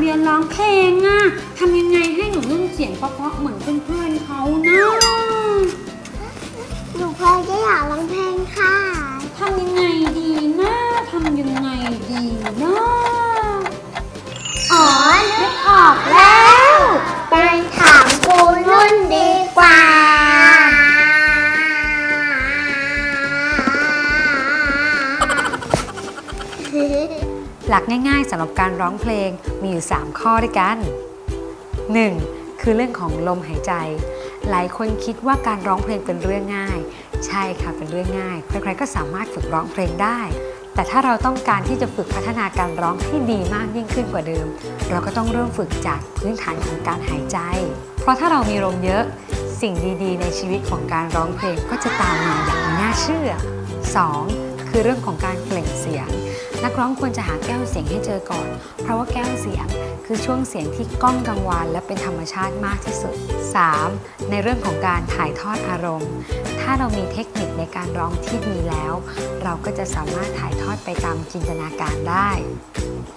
เรียนร้องเพลงอะทำยังไงให้หนูนุ่นเสียงเพราะๆเหมือนเพื่อนๆเขานะหนูเคยจะอยากร้องเพลงค่ะทำยังไงดีนะทำยังไงดีนะอ๋อนึกออกแล้ว หลักง่ายๆสำหรับการร้องเพลงมีอยู่ 3 ข้อด้วยกัน 1. คือเรื่องของลมหายใจ หลายคนคิดว่าการร้องเพลงเป็นเรื่องง่าย ใช่ค่ะเป็นเรื่องง่าย ใครๆก็สามารถฝึกร้องเพลงได้ แต่ถ้าเราต้องการที่จะฝึกพัฒนาการร้องที่ดีมากยิ่งขึ้นกว่าเดิม เราก็ต้องเริ่มฝึกจากพื้นฐานของการหายใจ เพราะถ้าเรามีลมเยอะสิ่งดีๆ ในชีวิตของการร้องเพลงก็จะตามมาอย่างน่าเชื่อ 2. คือเรื่องของการเปล่งเสียง นักร้องควรจะหาแก้วเสียงให้เจอก่อน เพราะว่าแก้วเสียงคือช่วงเสียงที่ก้องกังวานและเป็นธรรมชาติมากที่สุด 3. ในเรื่องของการถ่ายทอดอารมณ์ ถ้าเรามีเทคนิคในการร้องที่ดีแล้ว เราก็จะสามารถถ่ายทอดไปตามจินตนาการได้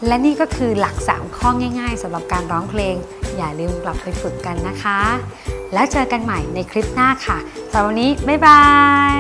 และนี่ก็คือหลัก 3 ข้อง่าย ๆสำหรับการร้องเพลง อย่าลืมกลับไปฝึกกันนะคะ แล้วเจอกันใหม่ในคลิปหน้าค่ะสำหรับวันนี้ บ๊ายบาย